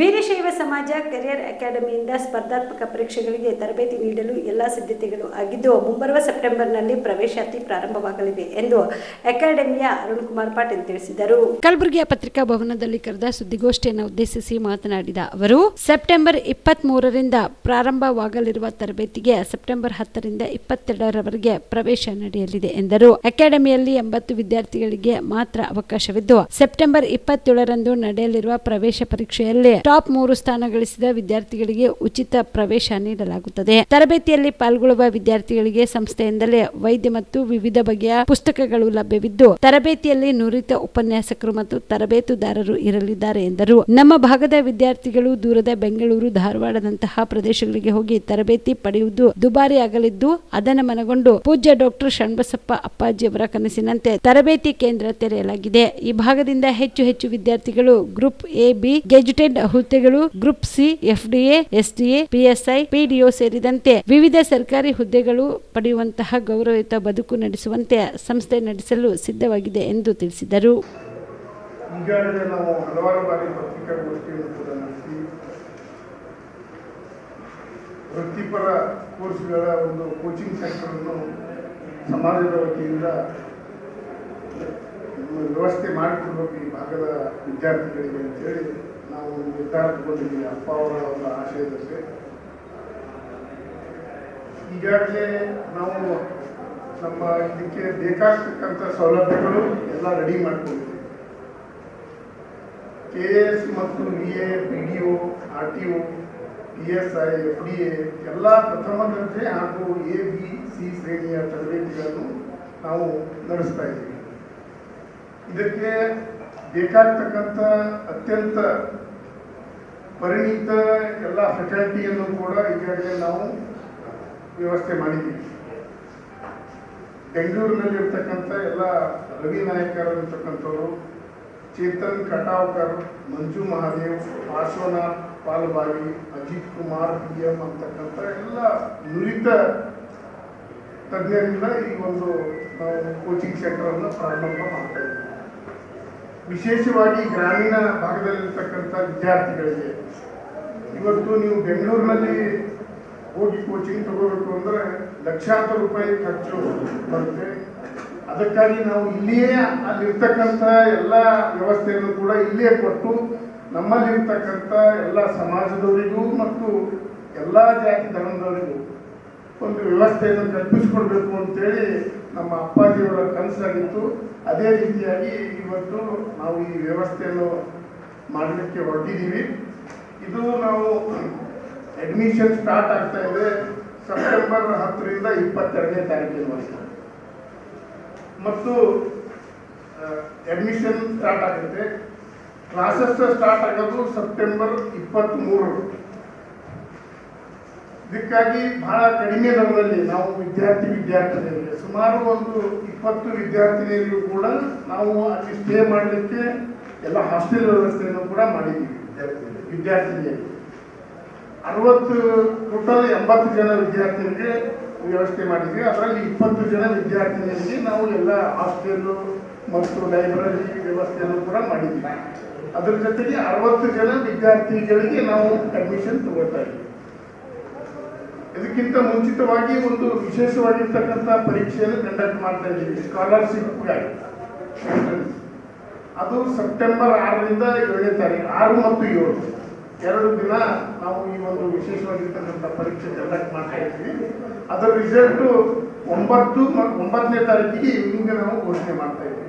ವೀರಶೈವ ಸಮಾಜ ಕೆರಿಯರ್ ಅಕಾಡೆಮಿಯಿಂದ ಸ್ಪರ್ಧಾತ್ಮಕ ಪರೀಕ್ಷೆಗಳಿಗೆ ತರಬೇತಿ ನೀಡಲು ಎಲ್ಲ ಸಿದ್ಧತೆಗಳು ಆಗಿದ್ದು, ಮುಂಬರುವ ಸೆಪ್ಟೆಂಬರ್ನಲ್ಲಿ ಪ್ರವೇಶಾತಿ ಪ್ರಾರಂಭವಾಗಲಿದೆ ಎಂದು ಅಕಾಡೆಮಿಯ ಅರುಣ್ ಕುಮಾರ್ ಪಾಟೀಲ್ ತಿಳಿಸಿದರು. ಕಲಬುರಗಿಯ ಪತ್ರಿಕಾ ಭವನದಲ್ಲಿ ಕರೆದ ಸುದ್ದಿಗೋಷ್ಠಿಯನ್ನು ಉದ್ದೇಶಿಸಿ ಮಾತನಾಡಿದ ಅವರು, ಸೆಪ್ಟೆಂಬರ್ ಇಪ್ಪತ್ತ್ ಮೂರರಿಂದ ಪ್ರಾರಂಭವಾಗಲಿರುವ ತರಬೇತಿಗೆ ಸೆಪ್ಟೆಂಬರ್ ಹತ್ತರಿಂದ ಇಪ್ಪತ್ತೆರಡರವರೆಗೆ ಪ್ರವೇಶ ನಡೆಯಲಿದೆ ಎಂದರು. ಅಕಾಡೆಮಿಯಲ್ಲಿ ಎಂಬತ್ತು ವಿದ್ಯಾರ್ಥಿಗಳಿಗೆ ಮಾತ್ರ ಅವಕಾಶವಿದ್ದು, ಸೆಪ್ಟೆಂಬರ್ ಇಪ್ಪತ್ತೇಳರಂದು ನಡೆಯಲಿರುವ ಪ್ರವೇಶ ಪರೀಕ್ಷೆಯಲ್ಲಿ ಟಾಪ್ ಮೂರು ಸ್ಥಾನ ಗಳಿಸಿದ ವಿದ್ಯಾರ್ಥಿಗಳಿಗೆ ಉಚಿತ ಪ್ರವೇಶ ನೀಡಲಾಗುತ್ತದೆ. ತರಬೇತಿಯಲ್ಲಿ ಪಾಲ್ಗೊಳ್ಳುವ ವಿದ್ಯಾರ್ಥಿಗಳಿಗೆ ಸಂಸ್ಥೆಯಿಂದಲೇ ವೈದ್ಯ ಮತ್ತು ವಿವಿಧ ಬಗೆಯ ಪುಸ್ತಕಗಳು ಲಭ್ಯವಿದ್ದು, ತರಬೇತಿಯಲ್ಲಿ ನುರಿತ ಉಪನ್ಯಾಸಕರು ಮತ್ತು ತರಬೇತುದಾರರು ಇರಲಿದ್ದಾರೆ ಎಂದರು. ನಮ್ಮ ಭಾಗದ ವಿದ್ಯಾರ್ಥಿಗಳು ದೂರದ ಬೆಂಗಳೂರು, ಧಾರವಾಡದಂತಹ ಪ್ರದೇಶಗಳಿಗೆ ಹೋಗಿ ತರಬೇತಿ ಪಡೆಯುವುದು ದುಬಾರಿ ಆಗಲಿದ್ದು ಅದನ್ನು ಮನಗೊಂಡು ಪೂಜ್ಯ ಡಾಕ್ಟರ್ ಶಣ್ಬಸಪ್ಪ ಅಪ್ಪಾಜಿಯವರ ಕನಸಿನಂತೆ ತರಬೇತಿ ಕೇಂದ್ರ ತೆರೆಯಲಾಗಿದೆ. ಈ ಭಾಗದಿಂದ ಹೆಚ್ಚು ಹೆಚ್ಚು ವಿದ್ಯಾರ್ಥಿಗಳು ಗ್ರೂಪ್ ಎ, ಬಿ, ಗೆಜೆಟೆಡ್ ಹುದ್ದೆಗಳು group C FDA SDA PSI PDO ಸೇರಿದಂತೆ ವಿವಿಧ ಸರ್ಕಾರಿ ಹುದ್ದೆಗಳು ಪಡೆಯುವಂತಹ ಗೌರವಯುತ ಬದುಕು ನಡೆಸುವಂತೆ ಸಂಸ್ಥೆ ನಡೆಸಲು ಸಿದ್ಧವಾಗಿದೆ ಎಂದು ತಿಳಿಸಿದರು. ವೃತ್ತಿಪರ ಕೋರ್ಸ್ಗಳ ಒಂದು ಕೋಚಿಂಗ್ ಸೆಂಟರನ್ನು ಸಮಾಜದ ವತಿಯಿಂದ ವ್ಯವಸ್ಥೆ ಮಾಡಿಕೊಡ್ಬೇಕು ಈ ಭಾಗದ ವಿದ್ಯಾರ್ಥಿಗಳಿಗೆ ಅಂತೇಳಿ ನಾವು ನಿರ್ಧಾರ ತಗೊಂಡಿದ್ದೀವಿ. ಅಪ್ಪ ಅವರ ಒಂದು ಆಶಯದಂತೆ ಈಗಾಗಲೇ ನಾವು ನಮ್ಮ ಇದಕ್ಕೆ ಬೇಕಾಗ್ತಕ್ಕಂಥ ಸೌಲಭ್ಯಗಳು ಎಲ್ಲ ರೆಡಿ ಮಾಡ್ಕೊಂಡಿದ್ದೀವಿ. ಕೆ ಎಸ್ ಮತ್ತು V A, P D O, R T O, P S I, F D A ಎಲ್ಲ ಪ್ರಥಮ ದರ್ಜೆ ಹಾಗೂ ಎ, ಬಿ, ಸಿ ಶ್ರೇಣಿಯ ತರಬೇತಿಗಳನ್ನು ನಾವು ನಡೆಸ್ತಾ ಇದ್ದೀವಿ. ಇದಕ್ಕೆ ಬೇಕಾಗ್ತಕ್ಕಂಥ ಅತ್ಯಂತ ಪರಿಣಿತ ಎಲ್ಲ ಫೆಸಿಲಿಟಿಯನ್ನು ಕೂಡ ಈಗಾಗಲೇ ನಾವು ವ್ಯವಸ್ಥೆ ಮಾಡಿದ್ದೀವಿ. ಬೆಂಗಳೂರಿನಲ್ಲಿ ಇರ್ತಕ್ಕಂಥ ಎಲ್ಲ ರವಿ ನಾಯಕರು ಅಂತಕ್ಕಂಥವ್ರು ಚೇತನ್ ಕಟಾವ್ಕರ್, ಮಂಜು ಮಹಾದೇವ್, ಪಾರ್ಶ್ವನಾಥ್ ಪಾಲ್ಬಾಗಿ ಅಜಿತ್ ಕುಮಾರ್, ಪಿ ಎಂ ಅಂತಕ್ಕಂಥ ಎಲ್ಲ ನುರಿತ ತಜ್ಞರಿಂದ ಈ ಒಂದು ನಾವು ಕೋಚಿಂಗ್ ಸೆಂಟರನ್ನು ಪ್ರಾರಂಭ ಮಾಡ್ತಾ ಇದ್ದೀವಿ. ವಿಶೇಷವಾಗಿ ಗ್ರಾಮೀಣ ಭಾಗದಲ್ಲಿರ್ತಕ್ಕಂಥ ವಿದ್ಯಾರ್ಥಿಗಳಿಗೆ ಇವತ್ತು ನೀವು ಬೆಂಗಳೂರಿನಲ್ಲಿ ಹೋಗಿ ಕೋಚಿಂಗ್ ತಗೋಬೇಕು ಅಂದರೆ ಲಕ್ಷಾಂತರ ರೂಪಾಯಿ ಖರ್ಚು ಬರುತ್ತೆ. ಅದಕ್ಕಾಗಿ ನಾವು ಇಲ್ಲಿಯೇ ಅಲ್ಲಿರ್ತಕ್ಕಂಥ ಎಲ್ಲ ವ್ಯವಸ್ಥೆಯನ್ನು ಕೂಡ ಇಲ್ಲಿಯೇ ಕೊಟ್ಟು ನಮ್ಮಲ್ಲಿರ್ತಕ್ಕಂಥ ಎಲ್ಲ ಸಮಾಜದವರಿಗೂ ಮತ್ತು ಎಲ್ಲ ಜಾತಿ ಧರ್ಮದವರಿಗೂ ಒಂದು ವ್ಯವಸ್ಥೆಯನ್ನು ಕಲ್ಪಿಸಿಕೊಡ್ಬೇಕು ಅಂತೇಳಿ ನಮ್ಮ ಅಪ್ಪಾಜಿಯವರ ಕನಸಾಗಿತ್ತು. ಅದೇ ರೀತಿಯಾಗಿ ಇವತ್ತು ನಾವು ಈ ವ್ಯವಸ್ಥೆಯನ್ನು ಮಾಡಲಿಕ್ಕೆ ಹೊರಟಿದ್ದೀವಿ. ಇದು ನಾವು ಅಡ್ಮಿಷನ್ ಸ್ಟಾರ್ಟ್ ಆಗ್ತಾ ಇದೆ ಸೆಪ್ಟೆಂಬರ್ ಹತ್ತರಿಂದ ಇಪ್ಪತ್ತೆರಡನೇ ತಾರೀಕಿನವರೆಗೆ ಮತ್ತು ಅಡ್ಮಿಷನ್ ಸ್ಟಾರ್ಟ್ ಆಗುತ್ತೆ. ಕ್ಲಾಸಸ್ ಸ್ಟಾರ್ಟ್ ಆಗೋದು ಸೆಪ್ಟೆಂಬರ್ ಇಪ್ಪತ್ತ್ಮೂರು ಇದಕ್ಕಾಗಿ ಬಹಳ ಕಡಿಮೆ ದರದಲ್ಲಿ ನಾವು ವಿದ್ಯಾರ್ಥಿ ವಿದ್ಯಾರ್ಥಿನಿಯರಿಗೆ ಸುಮಾರು ಒಂದು ಇಪ್ಪತ್ತು ವಿದ್ಯಾರ್ಥಿನಿಯರಿಗೂ ಕೂಡ ನಾವು ಅಲ್ಲಿ ಸ್ಟೇ ಮಾಡಲಿಕ್ಕೆ ಎಲ್ಲ ಹಾಸ್ಟೆಲ್ ವ್ಯವಸ್ಥೆಯನ್ನು ಕೂಡ ಮಾಡಿದ್ದೀವಿ ವಿದ್ಯಾರ್ಥಿನಿಯರಿಗೆ ಅರವತ್ತು ಟೋಟಲ್ ಎಂಬತ್ತು ಜನ ವಿದ್ಯಾರ್ಥಿಗಳಿಗೆ ವ್ಯವಸ್ಥೆ ಮಾಡಿದ್ವಿ ಅದರಲ್ಲಿ ಇಪ್ಪತ್ತು ಜನ ವಿದ್ಯಾರ್ಥಿನಿಯರಿಗೆ ನಾವು ಎಲ್ಲ ಹಾಸ್ಟೆಲ್ಲು ಮತ್ತು ಲೈಬ್ರರಿ ವ್ಯವಸ್ಥೆಯನ್ನು ಕೂಡ ಮಾಡಿದ್ದೀವಿ. ಅದರ ಜೊತೆಗೆ ಅರವತ್ತು ಜನ ವಿದ್ಯಾರ್ಥಿಗಳಿಗೆ ನಾವು ಅಡ್ಮಿಷನ್ ತಗೋತಾ ಇದ್ದೀವಿ. ಇದಕ್ಕಿಂತ ಮುಂಚಿತವಾಗಿ ಒಂದು ವಿಶೇಷವಾಗಿರ್ತಕ್ಕಂಥ ಪರೀಕ್ಷೆಯನ್ನು ಕಂಡಕ್ಟ್ ಮಾಡ್ತಾ ಇದ್ದೀವಿ. ಸ್ಕಾಲರ್ಶಿಪ್ಗಾಗಿ ಅದು ಸೆಪ್ಟೆಂಬರ್ ಆರರಿಂದ ಏಳನೇ ತಾರೀಕು, ಆರು ಮತ್ತು ಏಳು. ಎರಡು ದಿನ ನಾವು ಈ ಒಂದು ವಿಶೇಷವಾಗಿರ್ತಕ್ಕಂಥ ಪರೀಕ್ಷೆ ಕಂಡಕ್ಟ್ ಮಾಡ್ತಾ ಇದ್ದೀವಿ. ಅದರ ರಿಸಲ್ಟು ಒಂಬತ್ತು ಮತ್ತು ಒಂಬತ್ತನೇ ತಾರೀಕಿಗೆ ಇವ್ನಿಂಗ್ ನಾವು ಘೋಷಣೆ ಮಾಡ್ತಾ ಇದ್ದೀವಿ.